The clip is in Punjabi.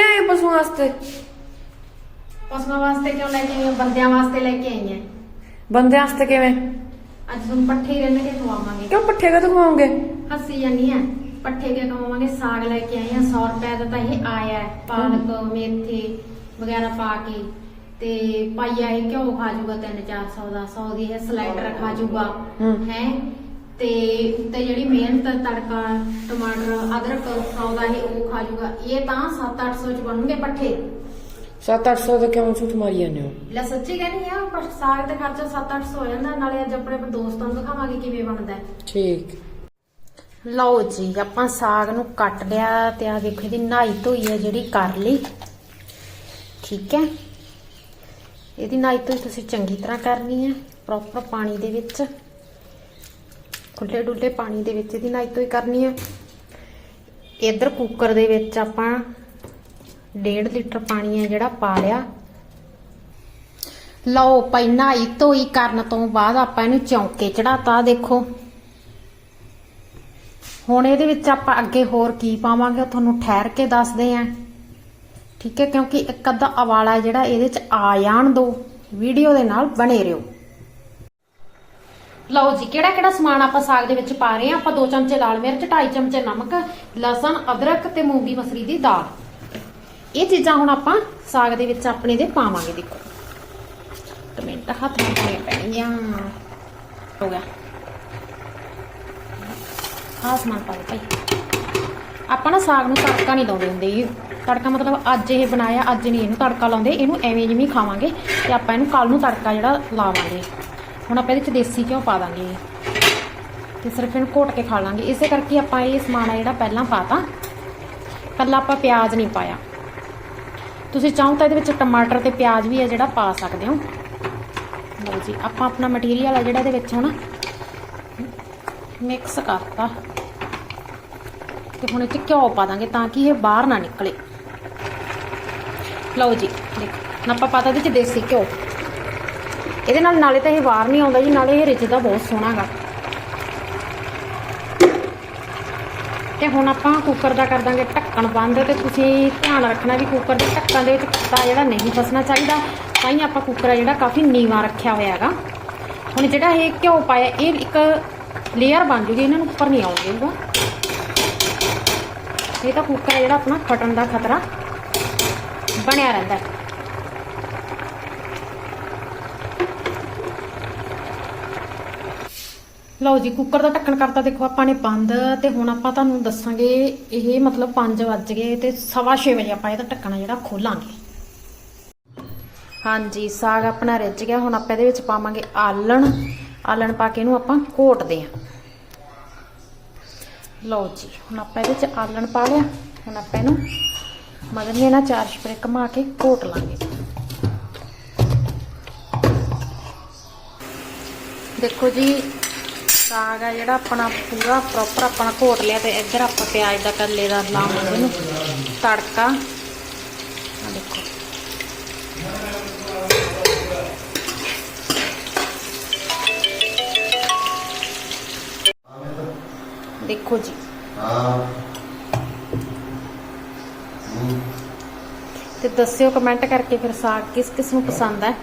ਲਿਆਏ ਪਸ਼ੂ ਵਾਸਤੇ? ਪਸ਼ੂਆਂ ਵਾਸਤੇ ਕਿਉਂ ਲੈ ਕੇ ਆਈ ਬੰਦਿਆਂ ਵਾਸਤੇ ਲੈ ਕੇ ਆਈ ਬੰਦੇ ਵਾਸਤੇ ਕਿਵੇਂ? ਅੱਜ ਤੁਹਾਨੂੰ ਪੱਠੇ ਹੀ ਰਹਿਣਗੇ ਖਵਾਵਾਂਗੇ। ਕਿਉਂ ਪੱਠੇ ਕਦੋਂ ਖਵਾਉਂਗੇ ਹੱਸੀ ਜਾਨੀ ਆ ਪੱਠੇ ਕੇ ਖਵਾਵਾਂਗੇ? ਸਾਗ ਲੈ ਕੇ ਆਏ ਆ 100 ਰੁਪਏ ਦਾ ਤਾਂ ਇਹ ਆਇਆ ਹੈ। ਪਾਲਕ ਮੇਥੇ ਵਗੈਰਾ ਪਾ ਕੇ ਤੇ ਪਾਈਆ ਇਹ ਘਿਓ ਖਾ ਜਾਊਗਾ 3-400 ਦਾ 100 ਦੀ ਇਹ ਸਿਲੰਡਰ ਖਾ ਜਾਊਗਾ। ਹੂੰ। ਹੈ? ਤੇ ਉੱਤੇ ਜਿਹੜੀ ਮਿਹਨਤ ਤੜਕਾ ਟਮਾਟਰ ਅਦਰਕ 100 ਦਾ ਇਹ ਉਹ ਖਾ ਜਾਊਗਾ ਇਹ ਤਾਂ 7-800 ਚ ਬਣਨਗੇ ਪੱਠੇ। 7-800 ਦਾ ਕਿਉਂ ਝੂਠ ਮਾਰੀ ਜਾਂਦੇ ਹੋ? ਲੈ ਸੱਚੀ ਕਹਿੰਦੀ ਆ ਪਰ ਸਾਗ ਤੇ ਖਰਚਾ 7-800 ਹੋ ਜਾਂਦਾ ਨਾਲੇ ਅੱਜ ਆਪਣੇ ਦੋਸਤਾਂ ਨੂੰ ਦਿਖਾਵਾਂਗੇ ਕਿਵੇਂ ਬਣਦਾ ਹੈ। ਠੀਕ। ਲਓ ਜੀ ਆਪਾਂ ਸਾਗ ਨੂੰ ਕੱਟ ਲਿਆ ਤੇ ਆ ਦੇਖੋ ਇਹਦੀ ਨਹਾਈ ਧੋਈ ਹੈ ਜਿਹੜੀ ਕਰ ਲਈ। ਠੀਕ ਹੈ। ਇਹਦੀ ਨਹਾਈ ਧੋਈ ਤੁਸੀਂ ਚੰਗੀ ਤਰ੍ਹਾਂ ਕਰਨੀ ਹੈ ਪ੍ਰੋਪਰ ਪਾਣੀ ਦੇ ਵਿੱਚ। ਖੁੱਲੇ ਡੁੱਲੇ ਪਾਣੀ ਦੇ ਵਿੱਚ ਇਹਦੀ ਨਹਾਈ ਧੋਈ ਕਰਨੀ ਹੈ। ਇਧਰ ਕੁੱਕਰ ਦੇ ਵਿੱਚ ਆਪਾਂ 1.5 ਲੀਟਰ ਪਾਣੀ ਹੈ ਜਿਹੜਾ ਪਾ ਲਿਆ। ਲਓ ਪਈ ਨਹਾਈ ਧੋਈ ਕਰਨ ਤੋਂ ਬਾਅਦ ਆਪਾਂ ਇਹਨੂੰ ਚੌਂਕੇ ਚੜਾਤਾ ਦੇਖੋ। ਹੁਣ ਇਹਦੇ ਵਿੱਚ ਆਪਾਂ ਅੱਗੇ ਹੋਰ ਕੀ ਪਾਵਾਂਗੇ, ਉਹ ਤੁਹਾਨੂੰ ਠਹਿਰ ਕੇ ਦੱਸਦੇ ਆਂ ਠੀਕ ਹੈ, ਕਿਉਂਕਿ ਇੱਕ ਅੱਧਾ ਅਵਾਲਾ ਜਿਹੜਾ ਇਹਦੇ ਚ ਆ ਜਾਣ ਦੋ, ਵੀਡੀਓ ਦੇ ਨਾਲ ਬਣੇ ਰਹੋ। ਲਓ ਜੀ ਕਿਹੜਾ ਕਿਹੜਾ ਸਮਾਨ ਆਪਾਂ ਸਾਗ ਦੇ ਵਿੱਚ ਪਾ ਰਹੇ ਆ ਆਪਾਂ 2 ਚਮਚੇ ਲਾਲ ਮਿਰਚ 2.5 ਚਮਚੇ ਨਮਕ, ਲਸਣ, ਅਦਰਕ ਤੇ ਮੂੰਗੀ ਮਸਰੀ ਦੀ ਦਾਲ। ਇਹ ਚੀਜ਼ਾਂ ਹੁਣ ਆਪਾਂ ਸਾਗ ਦੇ ਵਿੱਚ ਆਪਣੇ ਦੇ ਪਾਵਾਂਗੇ, ਦੇਖੋ। ਇੱਕ ਮਿੰਟ, ਹੱਥ ਨਾਲ ਪਾਉਣੀਆਂ ਪੈਣਗੀਆਂ। ਹੋ ਗਿਆ। ਆਹ ਸਮਾਨ ਪਾ ਦੇ ਭਾਈ। ਆਪਾਂ ਨਾ ਸਾਗ ਨੂੰ ਤੜਕਾ ਨਹੀਂ ਲਾਉਂਦੇ ਹੁੰਦੇ ਜੀ। ਤੜਕਾ ਮਤਲਬ ਅੱਜ ਇਹ ਬਣਾਇਆ, ਅੱਜ ਨਹੀਂ। ਇਹਨੂੰ ਤੜਕਾ ਲਾਉਂਦੇ, ਇਹਨੂੰ ਐਵੇਂ ਜਿਵੇਂ ਖਾਵਾਂਗੇ ਤੇ ਆਪਾਂ ਇਹਨੂੰ ਕੱਲ ਨੂੰ ਤੜਕਾ ਜਿਹੜਾ ਲਾਵਾਂਗੇ। ਹੁਣ ਆਪਾਂ ਇਹਦੇ ਵਿੱਚ ਦੇਸੀ ਘਿਓ ਪਾ ਦਾਂਗੇ। ਤੇ ਸਿਰਫ ਇਹਨੂੰ ਘੋਟ ਕੇ ਖਾ ਲਾਂਗੇ। ਇਸੇ ਕਰਕੇ ਆਪਾਂ ਇਹ ਸਮਾਨ ਆ ਜਿਹੜਾ ਪਹਿਲਾਂ ਪਾਤਾ। ਕੱਲਾ ਆਪਾਂ ਪਿਆਜ਼ ਨਹੀਂ ਪਾਇਆ। ਤੁਸੀਂ ਚਾਹੋ ਤਾਂ ਇਹਦੇ ਵਿੱਚ ਟਮਾਟਰ ਤੇ ਪਿਆਜ਼ ਵੀ ਹੈ ਜਿਹੜਾ ਪਾ ਸਕਦੇ ਹੋ। ਲਓ ਜੀ, ਆਪਾਂ ਆਪਣਾ ਮਟੀਰੀਅਲ ਆ ਜਿਹੜਾ ਇਹਦੇ ਵਿੱਚ ਹੁਣ ਮਿਕਸ ਕਰਤਾ। ਤੇ ਹੁਣ ਇਹ 'ਚ ਘਿਓ ਪਾ ਦਾਂਗੇ ਤਾਂ ਕਿ ਇਹ ਬਾਹਰ ਨਾ ਨਿਕਲੇ। ਲਓ ਜੀ, ਦੇਖੋ, ਹੁਣ ਆਪਾਂ ਪਾਤਾ ਇਹਦੇ 'ਚ ਦੇਸੀ ਘਿਓ। ਇਹਦੇ ਨਾਲ ਨਾਲੇ ਤਾਂ ਇਹ ਬਾਹਰ ਨਹੀਂ ਆਉਂਦਾ ਜੀ, ਨਾਲੇ ਇਹ ਰਿੱਝਦਾ ਬਹੁਤ ਸੋਹਣਾਗਾ ਤੇ ਹੁਣ ਆਪਾਂ ਕੁੱਕਰ ਦਾ ਕਰ ਦਾਂਗੇ ਢੱਕਣ ਬੰਦ ਤੇ ਤੁਸੀਂ ਧਿਆਨ ਰੱਖਣਾ ਵੀ ਕੁੱਕਰ ਦੇ ਢੱਕਣ ਦੇ ਵਿੱਚ ਕੱਟਾ ਜਿਹੜਾ ਨਹੀਂ ਫਸਣਾ ਚਾਹੀਦਾ, ਤਾਂ ਹੀ ਆਪਾਂ ਕੁੱਕਰ ਆ ਜਿਹੜਾ ਕਾਫੀ ਨੀਵਾ ਰੱਖਿਆ ਹੋਇਆ ਹੈਗਾ। ਹੁਣ ਜਿਹੜਾ ਇਹ ਘਿਓ ਪਾਇਆ, ਇਹ ਇੱਕ ਲੇਅਰ ਬਣ ਜੂਗੀ, ਇਹਨਾਂ ਨੂੰ ਉੱਪਰ ਨਹੀਂ ਆਉਣ ਦੇਊਗਾ। ਇਹ ਤਾਂ ਕੁੱਕਰ ਜਿਹੜਾ ਆਪਣਾ ਫਟਣ ਦਾ ਖਤਰਾ ਬਣਿਆ ਰਹਿੰਦਾ। ਹੈ ਲਓ ਜੀ ਕੁੱਕਰ ਦਾ ਢੱਕਣ ਕਰਤਾ ਦੇਖੋ ਆਪਾਂ ਨੇ ਬੰਦ ਤੇ ਹੁਣ ਆਪਾਂ ਤੁਹਾਨੂੰ ਦੱਸਾਂਗੇ ਇਹ ਮਤਲਬ 5 ਵੱਜ ਗਏ ਤੇ 6:30 ਵਜੇ ਆਪਾਂ ਇਹਦਾ ਢੱਕਣਾ ਜਿਹੜਾ ਖੋਲਾਂਗੇ। ਹਾਂਜੀ, ਸਾਗ ਆਪਣਾ ਰਿੱਝ ਗਿਆ, ਹੁਣ ਆਪਾਂ ਇਹਦੇ ਵਿੱਚ ਪਾਵਾਂਗੇ ਆਲਣ। ਆਲਣ ਪਾ ਕੇ ਇਹਨੂੰ ਆਪਾਂ ਘੋਟਦੇ ਆਂ। ਲਓ ਜੀ, ਹੁਣ ਆਪਾਂ ਇਹਦੇ ਵਿੱਚ ਆਲਣ ਪਾ ਲਿਆ। ਹੁਣ ਆਪਾਂ ਇਹਨੂੰ ਮਦਨੀ ਨਾਲ ਚਾਰ ਸਪਰੇ ਘੁਮਾ ਕੇ ਘੋਟ ਲਾਂਗੇ। ਦੇਖੋ ਜੀ ਸਾਗ ਆ ਜਿਹੜਾ ਆਪਣਾ ਪੂਰਾ ਪ੍ਰੋਪਰ ਆਪਣਾ ਘੋਟ ਲਿਆ ਤੇ ਇੱਧਰ ਆਪਾਂ ਪਿਆਜ਼ ਦਾ ਕੱਲੇ ਦਾ ਲਾਵਾਂਗੇ ਇਹਨੂੰ। ਤੜਕਾ। ਆ ਦੇਖੋ। ਦੇਖੋ ਜੀ। ਤੇ ਦੱਸਿਓ ਕਮੈਂਟ ਕਰਕੇ ਫਿਰ ਸਾਗ ਕਿਸ ਕਿਸ ਨੂੰ ਪਸੰਦ ਹੈ